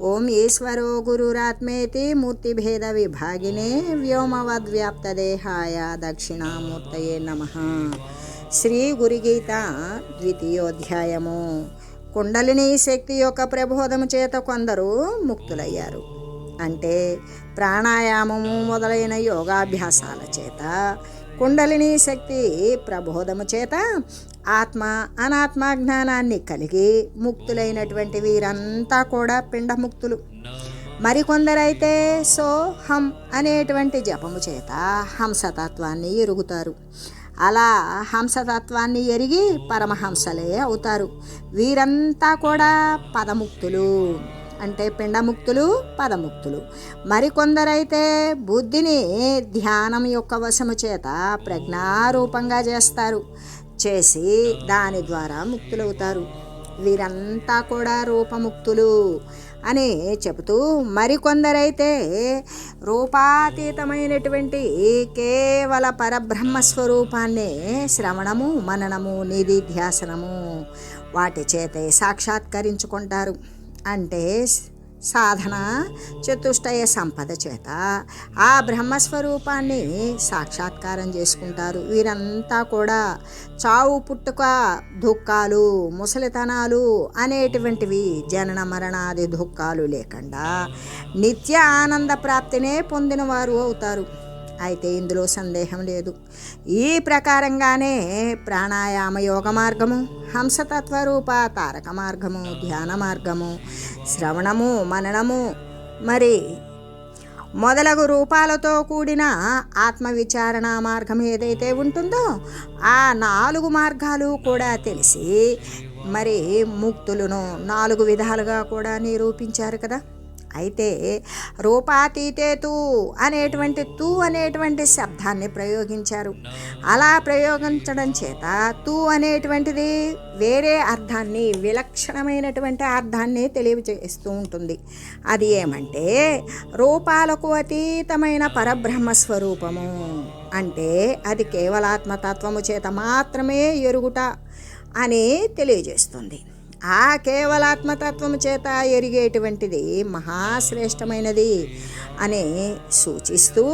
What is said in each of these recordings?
ఓం ఈశ్వరో గురురాత్మేతి మూర్తిభేద విభాగినే వ్యోమవద్వ్యాప్తదేహాయ దక్షిణామూర్తయే నమ. శ్రీ గురుగీత ద్వితీయోధ్యాయము. కుండలిని శక్తి యొక్క ప్రబోధము చేత కొందరు ముక్తులయ్యారు. అంటే ప్రాణాయామము మొదలైన యోగాభ్యాసాల చేత కుండలిని శక్తి ప్రబోధము చేత ఆత్మ అనాత్మ జ్ఞానాన్ని కలిగి ముక్తులైనటువంటి వీరంతా కూడా పిండముక్తులు. మరికొందరైతే సోహం అనేటువంటి జపము చేత హంసతత్వాన్ని ఎరుగుతారు. అలా హంసతత్వాన్ని ఎరిగి పరమహంసలే అవుతారు. వీరంతా కూడా పదముక్తులు. అంటే పిండముక్తులు పదముక్తులు. మరికొందరైతే బుద్ధిని ధ్యానం యొక్క వశము చేత ప్రజ్ఞారూపంగా చేస్తారు. చేసి దాని ద్వారా ముక్తులవుతారు. వీరంతా కూడా రూపముక్తులు అని చెబుతూ మరికొందరైతే రూపాతీతమైనటువంటి కేవల పరబ్రహ్మ స్వరూపాన్నే శ్రవణము మననము నిధిధ్యాసనము వాటి చేతే సాక్షాత్కరించుకుంటారు. అంటే సాధన చతుష్టయ సంపద చేత ఆ బ్రహ్మస్వరూపాన్ని సాక్షాత్కారం చేసుకుంటారు. వీరంతా కూడా చావు పుట్టుక దుఃఖాలు ముసలితనాలు అనేటువంటివి జనన మరణాది దుఃఖాలు లేకుండా నిత్య ఆనంద ప్రాప్తినే పొందిన వారు అవుతారు. అయితే ఇందులో సందేహం లేదు. ఈ ప్రకారంగానే ప్రాణాయామ యోగ మార్గము హంసతత్వరూప తారక మార్గము ధ్యాన మార్గము శ్రవణము మననము మరి మొదలగు రూపాలతో కూడిన ఆత్మవిచారణ మార్గం ఏదైతే ఉంటుందో ఆ నాలుగు మార్గాలు కూడా తెలిసి మరి ముక్తులను నాలుగు విధాలుగా కూడా నిరూపించారు కదా. అయితే రూపాతీతే తూ అనేటువంటి తూ అనేటువంటి శబ్దాన్ని ప్రయోగించారు. అలా ప్రయోగించడం చేత తూ అనేటువంటిది వేరే అర్థాన్ని విలక్షణమైనటువంటి అర్థాన్ని తెలియజేస్తూ ఉంటుంది. అది ఏమంటే రూపాలకు అతీతమైన పరబ్రహ్మ స్వరూపము అంటే అది కేవలాత్మతత్వము చేత మాత్రమే ఎరుగుట అని తెలియజేస్తుంది. ఆ కేవలాత్మతత్వము చేత ఎరిగేటువంటిది మహాశ్రేష్టమైనది అని సూచిస్తూ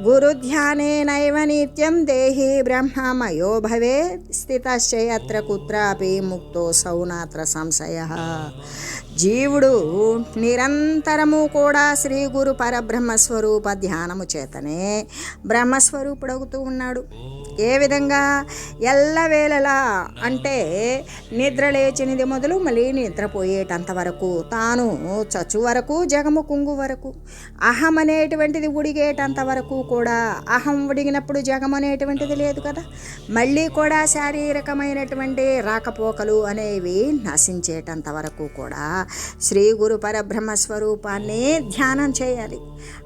గురుధ్యానే నైవ నిత్యం దేహి బ్రహ్మమయో భవే స్థితశ్చయత్ర కుత్రాపి ముక్తో సౌనాత్ర సంశయ. జీవుడు నిరంతరము కూడా శ్రీ గురు పరబ్రహ్మస్వరూప ధ్యానము చేతనే బ్రహ్మస్వరూపుడవుతూ ఉన్నాడు. ఏ విధంగా? ఎల్లవేళలా అంటే నిద్ర లేచినది మొదలు మళ్ళీ నిద్రపోయేటంత వరకు తాను చచ్చు వరకు జగము కుంగు వరకు అహం అనేటువంటిది ఉడిగేటంత వరకు కూడా అహం ఉడిగినప్పుడు జగం అనేటువంటిది లేదు కదా. మళ్ళీ కూడా శారీరకమైనటువంటి రాకపోకలు అనేవి నశించేటంత వరకు కూడా శ్రీ గురు పరబ్రహ్మ స్వరూపాన్ని ధ్యానం చేయాలి.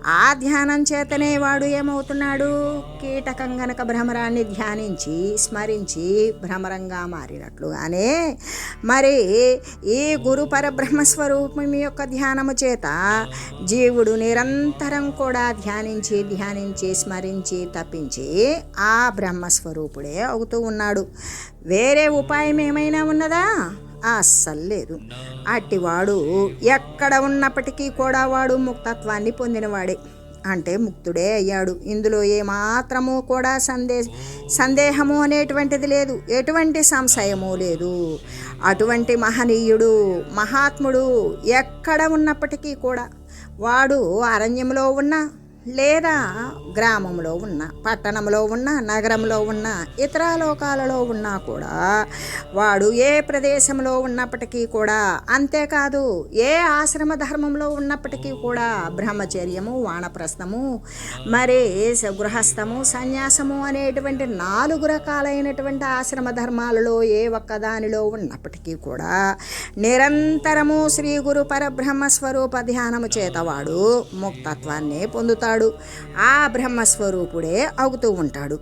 ఆ ధ్యానం చేతనే వాడు ఏమవుతున్నాడు? కీటకం గనక భ్రమరాన్ని ధ్యానించి స్మరించి భ్రమరంగా మారినట్లుగానే మరి ఈ గురు పరబ్రహ్మ స్వరూపం యొక్క ధ్యానము చేత జీవుడు నిరంతరం కూడా ధ్యానించి ధ్యానించి స్మరించి తప్పించి ఆ బ్రహ్మస్వరూపుడే అవుతూ ఉన్నాడు. వేరే ఉపాయం ఏమైనా ఉన్నదా? అస్సలు లేదు అట్టివాడు ఎక్కడ ఉన్నప్పటికీ కూడా వాడు ముక్తత్వాన్ని పొందినవాడే. అంటే ముక్తుడే అయ్యాడు. ఇందులో ఏమాత్రము కూడా సందే సందేహము అనేటువంటిది లేదు. ఎటువంటి సంశయము లేదు. అటువంటి మహనీయుడు మహాత్ముడు ఎక్కడ ఉన్నప్పటికీ కూడా వాడు అరణ్యంలో ఉన్న లేదా గ్రామంలో ఉన్న పట్టణంలో ఉన్న నగరంలో ఉన్న ఇతర లోకాలలో ఉన్నా కూడా వాడు ఏ ప్రదేశంలో ఉన్నప్పటికీ కూడా అంతేకాదు ఏ ఆశ్రమ ధర్మంలో ఉన్నప్పటికీ కూడా బ్రహ్మచర్యము వానప్రస్థము మరి గృహస్థము సన్యాసము అనేటువంటి నాలుగు రకాలైనటువంటి ఆశ్రమ ధర్మాలలో ఏ ఒక్కదానిలో ఉన్నప్పటికీ కూడా నిరంతరము శ్రీ గురు పరబ్రహ్మ స్వరూప ధ్యానము చేతవాడు ముక్తత్వాన్ని పొందుతాడు. ఆ బ్రహ్మస్వరూపుడే అవుతూ ఉంటాడు.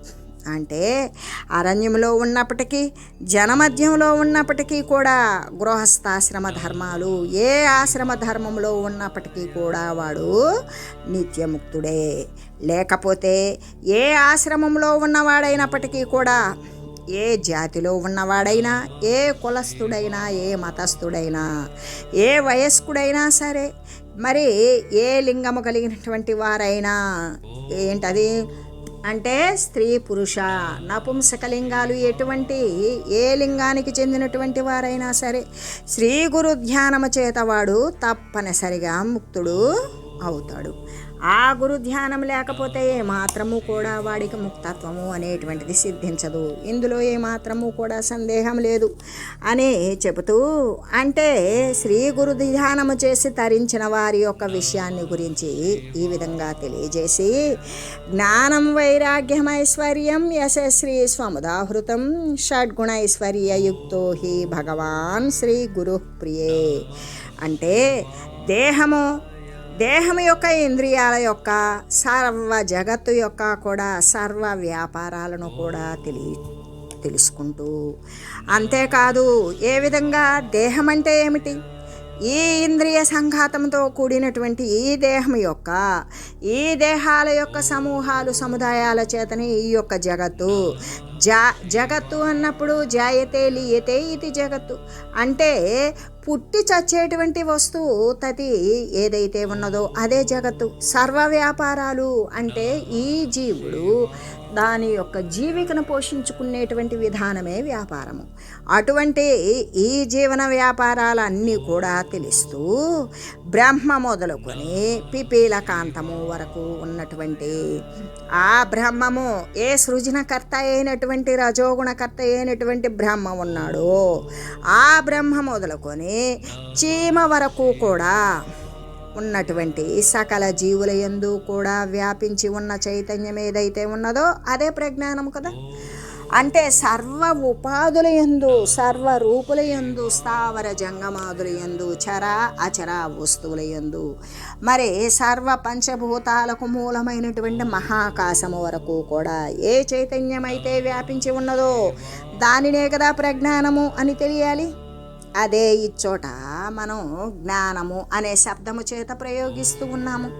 అంటే అరణ్యంలో ఉన్నప్పటికీ జనమధ్యంలో ఉన్నప్పటికీ కూడా గృహస్థాశ్రమ ధర్మాలు ఏ ఆశ్రమ ధర్మంలో ఉన్నప్పటికీ కూడా వాడు నిత్యముక్తుడే. లేకపోతే ఏ ఆశ్రమంలో ఉన్నవాడైనప్పటికీ కూడా ఏ జాతిలో ఉన్నవాడైనా ఏ కులస్థుడైనా ఏ మతస్థుడైనా ఏ వయస్కుడైనా సరే మరి ఏ లింగము కలిగినటువంటి వారైనా ఏంటది? అంటే స్త్రీ పురుష. నపుంసకలింగాలు ఎటువంటి ఏ లింగానికి చెందినటువంటి వారైనా సరే శ్రీ గురు ధ్యానము చేత వాడు తప్పనిసరిగా ముక్తుడు అవుతాడు. ఆ గురు ధ్యానం లేకపోతే ఏమాత్రము కూడా వాడికి ముక్తత్వము అనేటువంటిది సిద్ధించదు. ఇందులో ఏమాత్రము కూడా సందేహం లేదు. అని చెబుతూ అంటే శ్రీ గురు ధ్యానము చేసి తరించిన వారి యొక్క విషయాన్ని గురించి ఈ విధంగా తెలియజేసి జ్ఞానం వైరాగ్యం ఐశ్వర్యం యశశ్రీ స్వముదాహృతం షడ్గుణైశ్వర్యయుక్తో హి భగవాన్ శ్రీ గురు ప్రియే అంటే దేహము దేహం యొక్క ఇంద్రియాల యొక్క సర్వ జగత్తు యొక్క కూడా సర్వ వ్యాపారాలను కూడా తెలియ తెలుసుకుంటూ. అంతేకాదు ఏ విధంగా దేహం అంటే ఏమిటి? ఈ ఇంద్రియ సంఘాతంతో కూడినటువంటి ఈ దేహం యొక్క ఈ దేహాల యొక్క సమూహాలు సముదాయాల చేతనే ఈ యొక్క జగత్తు. జా జగత్తు అన్నప్పుడు జాయతే లీయతే ఇది జగత్తు. అంటే పుట్టి చచ్చేటువంటి వస్తువు తది ఏదైతే ఉన్నదో అదే జగత్తు. సర్వ వ్యాపారాలు అంటే ఈ జీవుడు దాని యొక్క జీవికను పోషించుకునేటువంటి విధానమే వ్యాపారము. అటువంటి ఈ జీవన వ్యాపారాలన్నీ కూడా తెలుస్తూ బ్రహ్మ మొదలుకొని పిపీల కాంతము వరకు ఉన్నటువంటి ఆ బ్రహ్మము ఏ సృజనకర్త అయినటువంటి రజోగుణకర్త అయినటువంటి బ్రహ్మ ఉన్నాడో ఆ బ్రహ్మ మొదలుకొని చీమ వరకు కూడా ఉన్నటువంటి సకల జీవుల యందు కూడా వ్యాపించి ఉన్న చైతన్యం ఏదైతే ఉన్నదో అదే ప్రజ్ఞానం కదా? అంటే సర్వ ఉపాధుల యందు సర్వ రూపుల యందు స్థావర జంగమాదుల యందు చర అచర వస్తువుల యందు. మరి సర్వ పంచభూతాలకు మూలమైనటువంటి మహాకాశము వరకు కూడా ఏ చైతన్యమైతే వ్యాపించి ఉన్నదో దానినే కదా ప్రజ్ఞానము అని తెలియాలి? అదే ఇచ్చోట మనం జ్ఞానము అనే శబ్దము చేత ప్రయోగిస్తూ ఉన్నాము.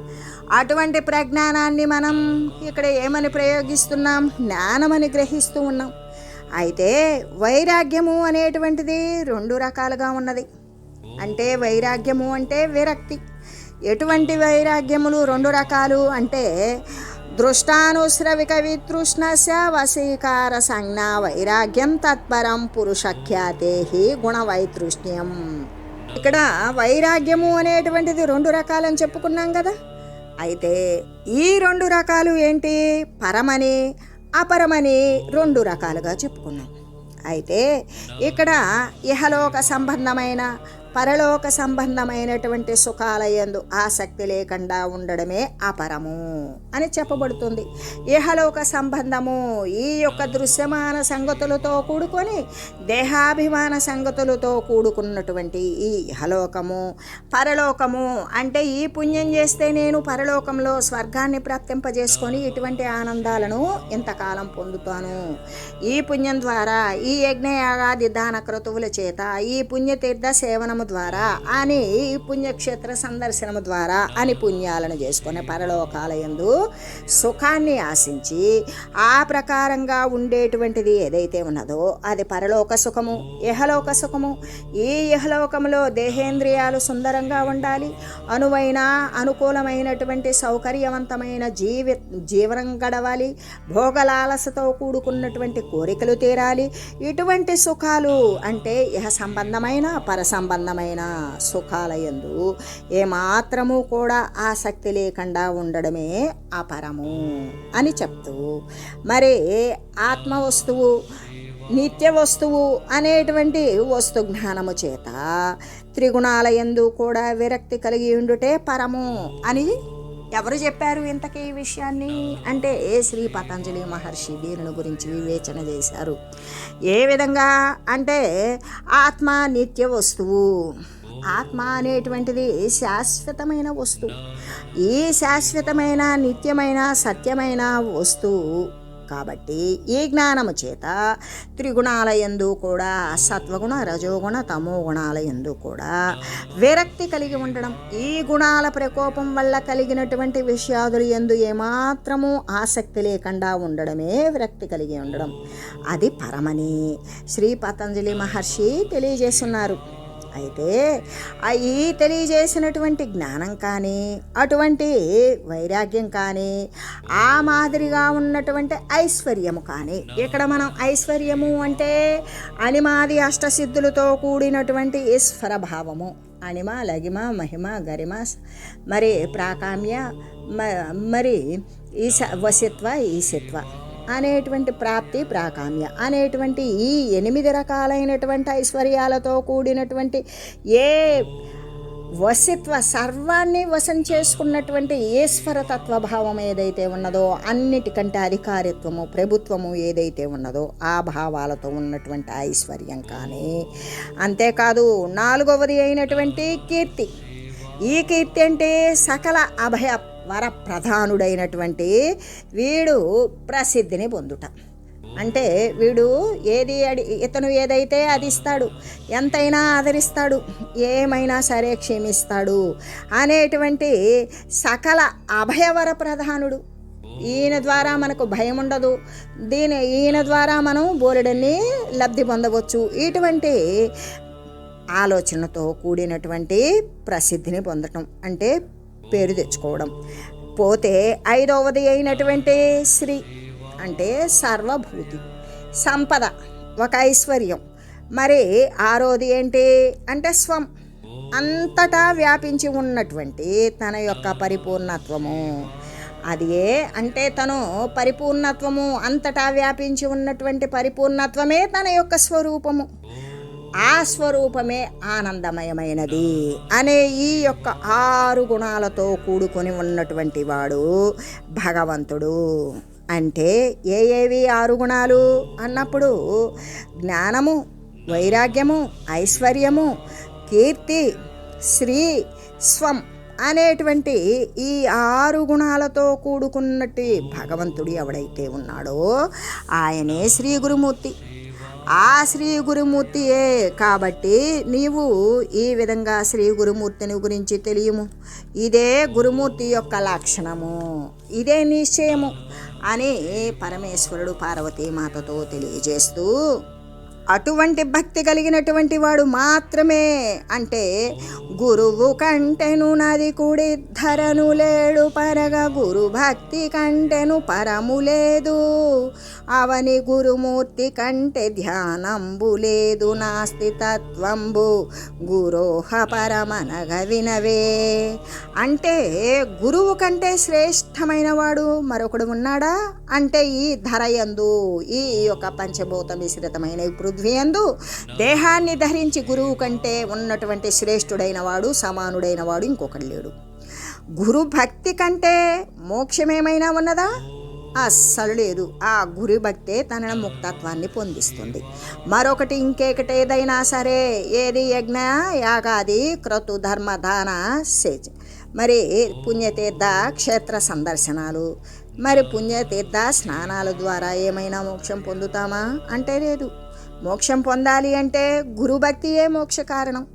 అటువంటి ప్రజ్ఞానాన్ని మనం ఇక్కడ ఏమని ప్రయోగిస్తున్నాం? జ్ఞానమని గ్రహిస్తూ ఉన్నాం. అయితే వైరాగ్యము అనేటువంటిది రెండు రకాలుగా ఉన్నది. అంటే వైరాగ్యము అంటే విరక్తి. ఎటువంటి వైరాగ్యములు రెండు రకాలు అంటే దృష్టానుశ్రవిక వితృష్ణస్య వశీకార సంజ్ఞా వైరాగ్యం తత్పరం పురుషఖ్యాతే గుణవైతృష్ణ్యం ఇక్కడ వైరాగ్యము అనేటువంటిది రెండు రకాలని చెప్పుకున్నాం కదా? అయితే ఈ రెండు రకాలు ఏంటి? పరమని అపరమని రెండు రకాలుగా చెప్పుకున్నాం. అయితే ఇక్కడ ఇహలోక సంబంధమైన పరలోక సంబంధమైనటువంటి సుఖాలయందు ఆసక్తి లేకుండా ఉండడమే అపరము అని చెప్పబడుతుంది. ఇహలోక సంబంధము ఈ యొక్క దృశ్యమాన సంగతులతో కూడుకొని దేహాభిమాన సంగతులతో కూడుకున్నటువంటి ఈ ఇహలోకము పరలోకము అంటే ఈ పుణ్యం చేస్తే నేను పరలోకంలో స్వర్గాన్ని ప్రాప్తింపజేసుకొని ఇటువంటి ఆనందాలను ఇంతకాలం పొందుతాను. ఈ పుణ్యం ద్వారా ఈ యజ్ఞయాగాది దాన క్రతువుల చేత ఈ పుణ్యతీర్థ సేవనం సేవనము ద్వారా అని పుణ్యక్షేత్ర సందర్శనము ద్వారా అని పుణ్యాలను చేసుకునే పరలోకాలయందు సుఖాన్ని ఆశించి ఆ ప్రకారంగా ఉండేటువంటిది ఏదైతే ఉన్నదో అది పరలోక సుఖము ఇహలోక సుఖము. ఈ ఇహలోకములో దేహేంద్రియాలు సుందరంగా ఉండాలి. అనువైన అనుకూలమైనటువంటి సౌకర్యవంతమైన జీవి జీవనం గడవాలి. భోగలాలసతో కూడుకున్నటువంటి కోరికలు తీరాలి. ఇటువంటి సుఖాలు అంటే ఇహ సంబంధమైన పర సంబంధమైన సుఖాలయందు ఏమాత్రము కూడా ఆసక్తి లేకుండా ఉండడమే అపరము అని చెప్తూ మరి ఆత్మ వస్తువు నిత్య వస్తువు అనేటువంటి వస్తు జ్ఞానము చేత త్రిగుణాలయందు కూడా విరక్తి కలిగి ఉండుటే పరము అని ఎవరు చెప్పారు ఇంతకీ ఈ విషయాన్ని? అంటే ఏ శ్రీ పతంజలి మహర్షి దీనిని గురించి వివేచన చేశారు? ఏ విధంగా? అంటే ఆత్మ నిత్య వస్తువు. ఆత్మ అనేటువంటిది శాశ్వతమైన వస్తువు? ఈ శాశ్వతమైన నిత్యమైన సత్యమైన వస్తువు? కాబట్టి ఈ జ్ఞానము చేత త్రిగుణాల యందు కూడా సత్వగుణ రజోగుణ తమో గుణాల యందు కూడా విరక్తి కలిగి ఉండడం ఈ గుణాల ప్రకోపం వల్ల కలిగినటువంటి విషయాదులు ఎందు ఏమాత్రము ఆసక్తి లేకుండా ఉండడమే విరక్తి కలిగి ఉండడం. అది పరమని. శ్రీ పతంజలి మహర్షి తెలియజేస్తున్నారు. అయితే అవి ఈ తెలియజేసినటువంటి జ్ఞానం కానీ అటువంటి వైరాగ్యం కానీ ఆ మాదిరిగా ఉన్నటువంటి ఐశ్వర్యము కానీ ఇక్కడ మనం ఐశ్వర్యము అంటే అనిమాది అష్టసిద్ధులతో కూడినటువంటి ఈశ్వర భావము. అణిమ లగిమ మహిమ గరిమ మరి ప్రాకామ్య మ- మరి ఈశ వసిత్వ ఈశిత్వ. అనేటువంటి ప్రాప్తి ప్రాకామ్య. అనేటువంటి ఈ ఎనిమిది రకాలైనటువంటి ఐశ్వర్యాలతో కూడినటువంటి ఏ వసిత్వ సర్వాన్ని వశం చేసుకున్నటువంటి ఈశ్వర తత్వభావం ఏదైతే ఉన్నదో అన్నిటికంటే అధికారిత్వము ప్రభుత్వము ఏదైతే ఉన్నదో ఆ భావాలతో ఉన్నటువంటి ఐశ్వర్యం కానీ. అంతేకాదు నాలుగవది అయినటువంటి కీర్తి. ఈ కీర్తి అంటే సకల అభయ వర ప్రధానుడైనటువంటి వీడు ప్రసిద్ధిని పొందుట. అంటే వీడు ఏది అడి ఇతను ఏదైతే అది ఇస్తాడు ఎంతైనా ఆదరిస్తాడు ఏమైనా సరే క్షమిస్తాడు అనేటువంటి సకల అభయవర ప్రధానుడు ఈయన ద్వారా మనకు భయం ఉండదు దీని ఈయన ద్వారా మనం బోలెడన్ని లబ్ధి పొందవచ్చు. ఇటువంటి ఆలోచనతో కూడినటువంటి ప్రసిద్ధిని పొందటం. అంటే పేరు తెచ్చుకోవడం. పోతే ఐదవది అయినటువంటి శ్రీ అంటే సర్వభూతి సంపద ఒక ఐశ్వర్యం. మరి ఆరోది ఏంటి? అంటే స్వం. అంతటా వ్యాపించి ఉన్నటువంటి తన యొక్క పరిపూర్ణత్వము. అది అంటే తను పరిపూర్ణత్వము అంతటా వ్యాపించి ఉన్నటువంటి పరిపూర్ణత్వమే తన యొక్క స్వరూపము. ఆ స్వరూపమే ఆనందమయమైనది అనే ఈ యొక్క ఆరు గుణాలతో కూడుకొని ఉన్నటువంటి వాడు భగవంతుడు. అంటే ఏ ఏవి ఆరు గుణాలు? అన్నప్పుడు జ్ఞానము వైరాగ్యము ఐశ్వర్యము కీర్తి శ్రీ స్వం అనేటువంటి ఈ ఆరు గుణాలతో కూడుకున్నట్టు భగవంతుడు ఎవడైతే ఉన్నాడో ఆయనే శ్రీ గురుమూర్తి. ఆ శ్రీ గురుమూర్తియే కాబట్టి నీవు ఈ విధంగా శ్రీ గురుమూర్తిని గురించి తెలియము. ఇదే గురుమూర్తి యొక్క లక్షణము. ఇదే నిశ్చయము అని పరమేశ్వరుడు పార్వతీమాతతో తెలియజేస్తూ అటువంటి భక్తి కలిగినటువంటి వాడు మాత్రమే అంటే గురువు కంటెను నది కుడి ధరను లేడు పరగ. గురు భక్తి కంటెను పరము లేదు. అవని గురుమూర్తి కంటే ధ్యానంబు లేదు. నాస్తి తత్వంబు గురోహ పరమనగ వినవే అంటే గురువు కంటే శ్రేష్టమైన వాడు మరొకడు ఉన్నాడా? అంటే ఈ ధరయందు ఈ యొక్క పంచభూత మిశ్రితమైన ఇప్పుడు పృథ్వీయందు దేహాన్ని ధరించి గురువు కంటే ఉన్నటువంటి శ్రేష్ఠుడైన వాడు సమానుడైన వాడు ఇంకొకడు లేడు. గురు భక్తి కంటే మోక్షమేమైనా ఉన్నదా? అస్సలు లేదు. ఆ గురు భక్తే తన ముక్తత్వాన్ని పొందిస్తుంది. మరొకటి ఇంకేకటి ఏదైనా సరే ఏది యజ్ఞ యాగాది క్రతు ధర్మ దాన సేజ్ మరి పుణ్యతీర్థ క్షేత్ర సందర్శనాలు. మరి పుణ్యతీర్థ స్నానాల ద్వారా ఏమైనా మోక్షం పొందుతామా? అంటే లేదు. మోక్షం పొందాలి అంటే గురుభక్తియే మోక్ష కారణం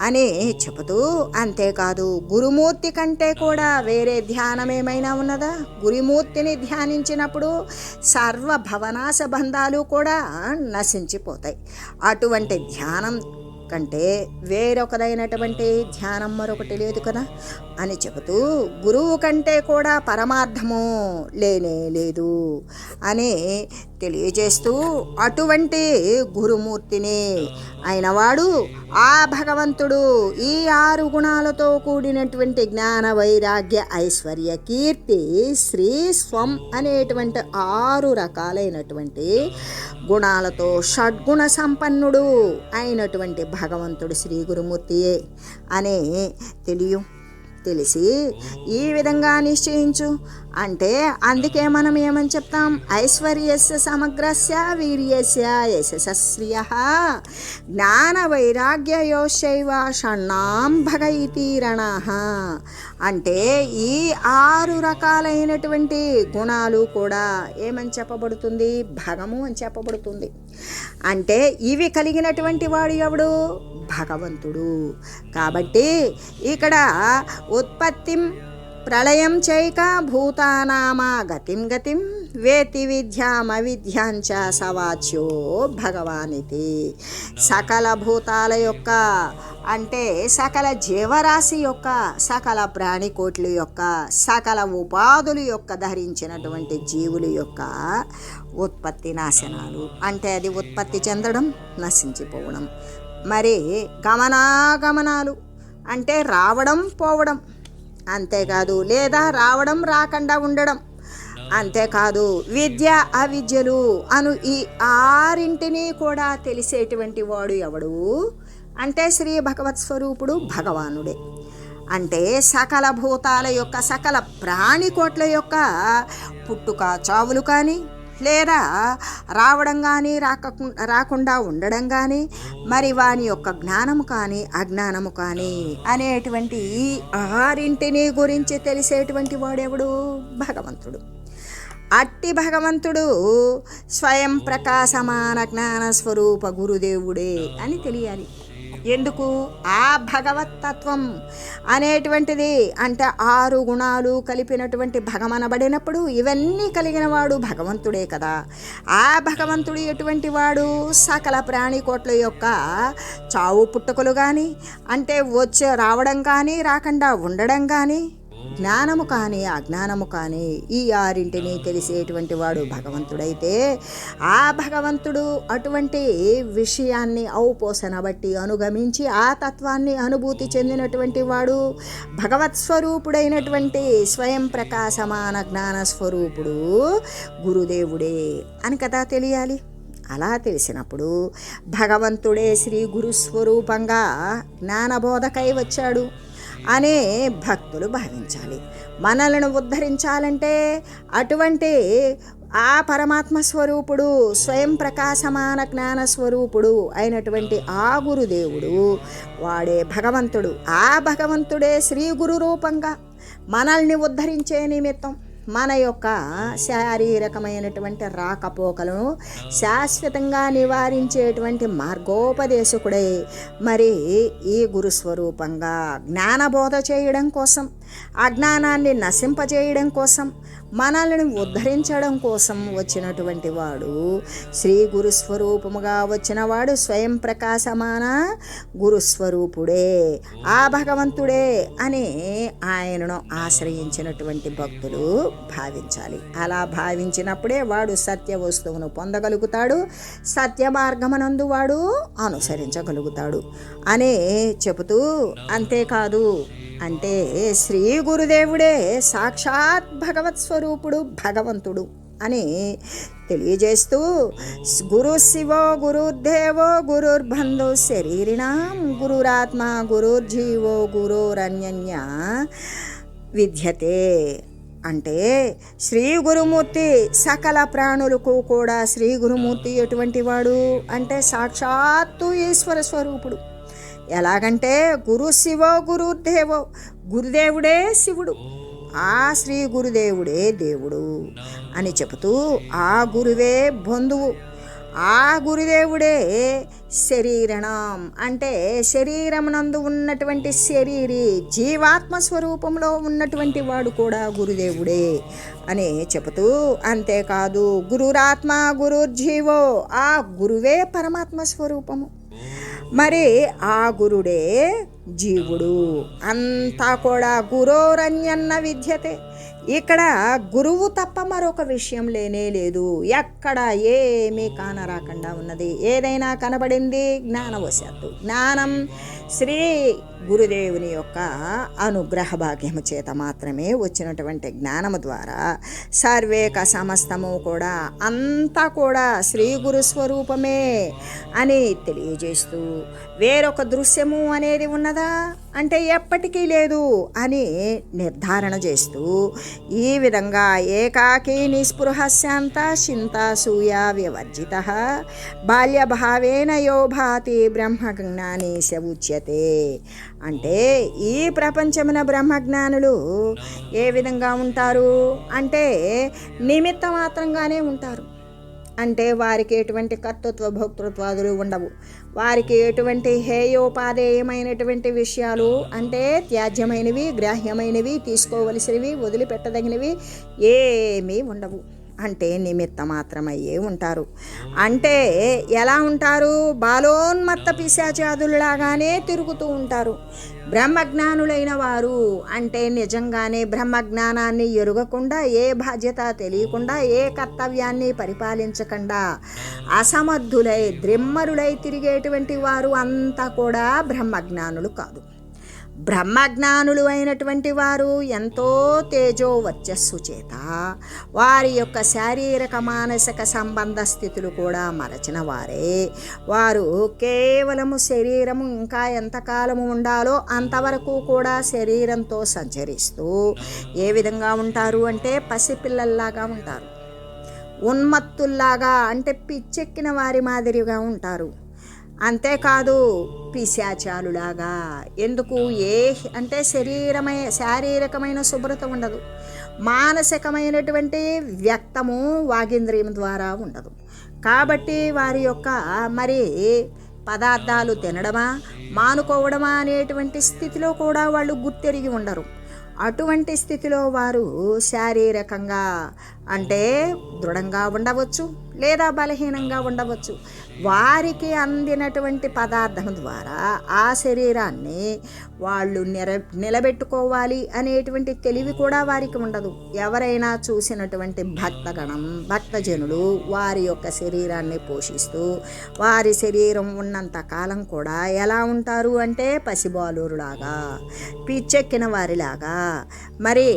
అని చెబుతూ అంతేకాదు గురుమూర్తి కంటే కూడా వేరే ధ్యానం ఏమైనా ఉన్నదా? గురుమూర్తిని ధ్యానించినప్పుడు సర్వ భవనాశ బంధాలు కూడా నశించిపోతాయి. అటువంటి ధ్యానం కంటే వేరొకదైనటువంటి ధ్యానం మరొకటి లేదు కదా? అని చెబుతూ గురువు కంటే కూడా పరమార్థము లేనే లేదు అని తెలియజేస్తూ అటువంటి గురుమూర్తిని అయినవాడు ఆ భగవంతుడు ఈ ఆరు గుణాలతో కూడినటువంటి జ్ఞాన వైరాగ్య ఐశ్వర్య కీర్తి శ్రీ స్వం అనేటువంటి ఆరు రకాలైనటువంటి గుణాలతో షడ్గుణ సంపన్నుడు అయినటువంటి భగవంతుడు శ్రీ గురుమూర్తియే అనే తెలియ తెలిసి ఈ విధంగా నిశ్చయించు. అంటే అందుకే మనం ఏమని చెప్తాం? ఐశ్వర్యస్య సమగ్రస్య వీర్యస్య యశస్శ్రియ జ్ఞాన వైరాగ్యయోశైవ షణ్ణాం భగ అంటే ఈ ఆరు రకాలైనటువంటి గుణాలు కూడా ఏమని చెప్పబడుతుంది? భగము అని చెప్పబడుతుంది. అంటే ఇవి కలిగినటువంటి వాడు ఎవడు? భగవంతుడు. కాబట్టి ఇక్కడ ఉత్పత్తి ప్రళయం చైక భూతానామా గతిం గతిం వేతి విద్యామవిద్యాంచ సవాచ్యో భగవానితి. సకల భూతాల యొక్క అంటే సకల జీవరాశి యొక్క సకల ప్రాణికోట్ల యొక్క సకల ఉపాధుల యొక్క ధరించినటువంటి జీవుల యొక్క ఉత్పత్తి నాశనాలు. అంటే అది ఉత్పత్తి చెందడం నశించిపోవడం. మరి గమనాగమనాలు అంటే రావడం పోవడం. అంతేకాదు లేదా రావడం రాకుండా ఉండడం. అంతేకాదు విద్య అవిద్యలు అను ఈ ఆరింటిని కూడా తెలిసేటువంటి వాడు ఎవడు? అంటే శ్రీ భగవత్ స్వరూపుడు భగవానుడే. అంటే సకల భూతాల యొక్క సకల ప్రాణికోట్ల యొక్క పుట్టుక చావులు కానీ లేదా రావడం కానీ రాక రాకుండా ఉండడం కానీ మరి వాని యొక్క జ్ఞానము కానీ అజ్ఞానము కానీ అనేటువంటి ఈ ఆరింటిని గురించి తెలిసేటువంటి వాడెవడు? భగవంతుడు. అట్టి భగవంతుడు స్వయం ప్రకాశమాన జ్ఞాన స్వరూప గురుదేవుడే అని తెలియాలి. ఎందుకు? ఆ భగవత్తత్వం అనేటువంటిది అంటే ఆరు గుణాలు కలిపినటువంటి భగమనబడినప్పుడు ఇవన్నీ కలిగిన వాడు భగవంతుడే కదా. ఆ భగవంతుడు ఎటువంటి వాడు? సకల ప్రాణికోట్ల యొక్క చావు పుట్టుకలు కానీ అంటే వచ్చే రావడం కానీ రాకుండా ఉండడం కానీ జ్ఞానము కానీ అజ్ఞానము కానీ ఈ ఆరింటిని తెలిసేటువంటి వాడు భగవంతుడైతే ఆ భగవంతుడు అటువంటి విషయాన్ని ఔపోసన బట్టి అనుగమించి ఆ తత్వాన్ని అనుభూతి చెందినటువంటి వాడు భగవత్ స్వరూపుడైనటువంటి స్వయం ప్రకాశమాన జ్ఞాన స్వరూపుడు గురుదేవుడే అని కదా తెలియాలి. అలా తెలిసినప్పుడు భగవంతుడే శ్రీ గురుస్వరూపంగా జ్ఞానబోధకై వచ్చాడు. అనే భక్తులు భావించాలి. మనలను ఉద్ధరించాలంటే అటువంటి ఆ పరమాత్మ స్వరూపుడు స్వయం ప్రకాశమాన జ్ఞాన స్వరూపుడు అయినటువంటి ఆ గురుదేవుడు వాడే భగవంతుడు. ఆ భగవంతుడే శ్రీ గురు రూపంగా మనల్ని ఉద్ధరించే నిమిత్తం మన యొక్క శారీరకమైనటువంటి రాకపోకలను శాశ్వతంగా నివారించేటువంటి మార్గోపదేశకుడై మరి ఈ గురుస్వరూపంగా జ్ఞానబోధ చేయడం కోసం అజ్ఞానాన్ని నశింపజేయడం కోసం మనల్ని ఉద్ధరించడం కోసం వచ్చినటువంటి వాడు శ్రీ గురుస్వరూపముగా వచ్చినవాడు స్వయం ప్రకాశమాన గురుస్వరూపుడే ఆ భగవంతుడే అని ఆయనను ఆశ్రయించినటువంటి భక్తులు భావించాలి. అలా భావించినప్పుడే వాడు సత్య వస్తువును పొందగలుగుతాడు సత్య మార్గమనందు వాడు అనుసరించగలుగుతాడు. అనే చెబుతూ అంతేకాదు అంటే శ్రీ గురుదేవుడే సాక్షాత్ భగవత్ స్వరూపుడు భగవంతుడు అని తెలియజేస్తూ గురు శివో గురుర్దేవో గురుర్బంధు శరీరిణాం గురురాత్మ గురుర్జీవో గురురన్యన్య విద్యతే. అంటే శ్రీ గురుమూర్తి సకల ప్రాణులకు కూడా శ్రీ గురుమూర్తి ఎటువంటి వాడు? అంటే సాక్షాత్తు ఈశ్వర స్వరూపుడు. ఎలాగంటే గురు శివో గురుదేవో గురుదేవుడే శివుడు. ఆ శ్రీ గురుదేవుడే దేవుడు అని చెబుతూ ఆ గురువే బంధువు ఆ గురుదేవుడే శరీరణం. అంటే శరీరమునందు ఉన్నటువంటి శరీరి జీవాత్మ స్వరూపంలో ఉన్నటువంటి వాడు కూడా గురుదేవుడే అని చెబుతూ అంతేకాదు గురురాత్మ గురుర్జీవో ఆ గురువే పరమాత్మ స్వరూపము. మరి ఆ గురుడే జీవుడు. అంతా కూడా గురోరన్యన్న విద్యతే. ఇక్కడ గురువు తప్ప మరొక విషయం లేనే లేదు. ఎక్కడ ఏమీ కానరాకుండా ఉన్నది. ఏదైనా కనబడింది జ్ఞానవశాత్తు. జ్ఞానం శ్రీ గురుదేవుని యొక్క అనుగ్రహ భాగ్యము చేత మాత్రమే వచ్చినటువంటి జ్ఞానము ద్వారా సర్వేక సమస్తము కూడా అంతా కూడా శ్రీ గురు స్వరూపమే అని తెలియజేస్తూ వేరొక దృశ్యము అనేది ఉన్నదా? అంటే ఎప్పటికీ లేదు అని నిర్ధారణ చేస్తూ ఈ విధంగా ఏకాకి నిస్పృహశాంత చింతాసూయ వివర్జిత. బాల్యభావేన యో భాతి బ్రహ్మజ్ఞాని ఉచ్యతే అంటే ఈ ప్రపంచమున బ్రహ్మజ్ఞానులు ఏ విధంగా ఉంటారు? అంటే నిమిత్త మాత్రంగానే ఉంటారు. అంటే వారికి ఎటువంటి కర్తృత్వ భోక్తృత్వాదులు ఉండవు. వారికి ఎటువంటి హేయోపాధేయమైనటువంటి విషయాలు అంటే త్యాజ్యమైనవి గ్రాహ్యమైనవి తీసుకోవలసినవి వదిలిపెట్టదగినవి ఏమీ ఉండవు. అంటే నిమిత్త మాత్రమయ్యే ఉంటారు. అంటే ఎలా ఉంటారు? బాలోన్మత్త పిశాచాదులాగానే తిరుగుతూ ఉంటారు. బ్రహ్మజ్ఞానులైన వారు అంటే నిజంగానే బ్రహ్మజ్ఞానాన్ని ఎరుగకుండా ఏ బాధ్యత తెలియకుండా ఏ కర్తవ్యాన్ని పరిపాలించకుండా అసమర్థులై ద్రిమ్మరులై తిరిగేటువంటి వారు అంతా కూడా బ్రహ్మజ్ఞానులు కాదు. బ్రహ్మజ్ఞానులు అయినటువంటి వారు ఎంతో తేజో వర్చస్సు చేత వారి యొక్క శారీరక మానసిక సంబంధ స్థితులు కూడా మరచిన వారే. వారు కేవలము శరీరము ఇంకా ఎంతకాలము ఉండాలో అంతవరకు కూడా శరీరంతో సంచరిస్తూ ఏ విధంగా ఉంటారు అంటే పసిపిల్లల్లాగా ఉంటారు. ఉన్మత్తుల్లాగా అంటే పిచ్చెక్కిన వారి మాదిరిగా ఉంటారు. అంతేకాదు పిశాచాలులాగా. ఎందుకు? ఏ అంటే శరీరమై శారీరకమైన శుభ్రత ఉండదు. మానసికమైనటువంటి వ్యక్తము వాగింద్రియం ద్వారా ఉండదు. కాబట్టి వారి యొక్క మరి పదార్థాలు తినడమా మానుకోవడమా అనేటువంటి స్థితిలో కూడా వాళ్ళు గుర్తెరిగి ఉండరు. అటువంటి స్థితిలో వారు శారీరకంగా అంటే దృఢంగా ఉండవచ్చు లేదా బలహీనంగా ఉండవచ్చు. వారికి అందినటువంటి పదార్థం ద్వారా ఆ శరీరాన్ని వాళ్ళు నిర నిలబెట్టుకోవాలి అనేటువంటి తెలివి కూడా వారికి ఉండదు. ఎవరైనా చూసినటువంటి భక్తగణం భక్తజనులు వారి యొక్క శరీరాన్ని పోషిస్తూ వారి శరీరం ఉన్నంత కాలం కూడా ఎలా ఉంటారు అంటే పసిబాలురులాగా పిచ్చెక్కిన వారిలాగా మరి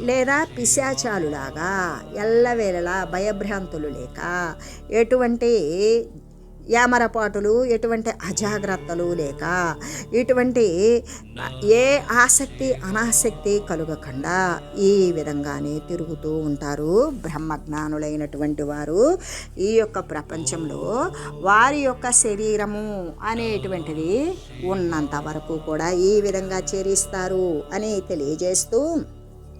లేదా పిశాచాలులాగా ఎల్లవేళలా భయభ్రాంతులు లేక ఎటువంటి యామరపాటులు ఎటువంటి అజాగ్రత్తలు లేక ఇటువంటి ఏ ఆసక్తి అనాసక్తి కలుగకుండా ఈ విధంగానే తిరుగుతూ ఉంటారు బ్రహ్మజ్ఞానులైనటువంటి వారు. ఈ యొక్క ప్రపంచంలో వారి యొక్క శరీరము అనేటువంటిది ఉన్నంత వరకు కూడా ఈ విధంగా చేరిస్తారు అని తెలియజేస్తూ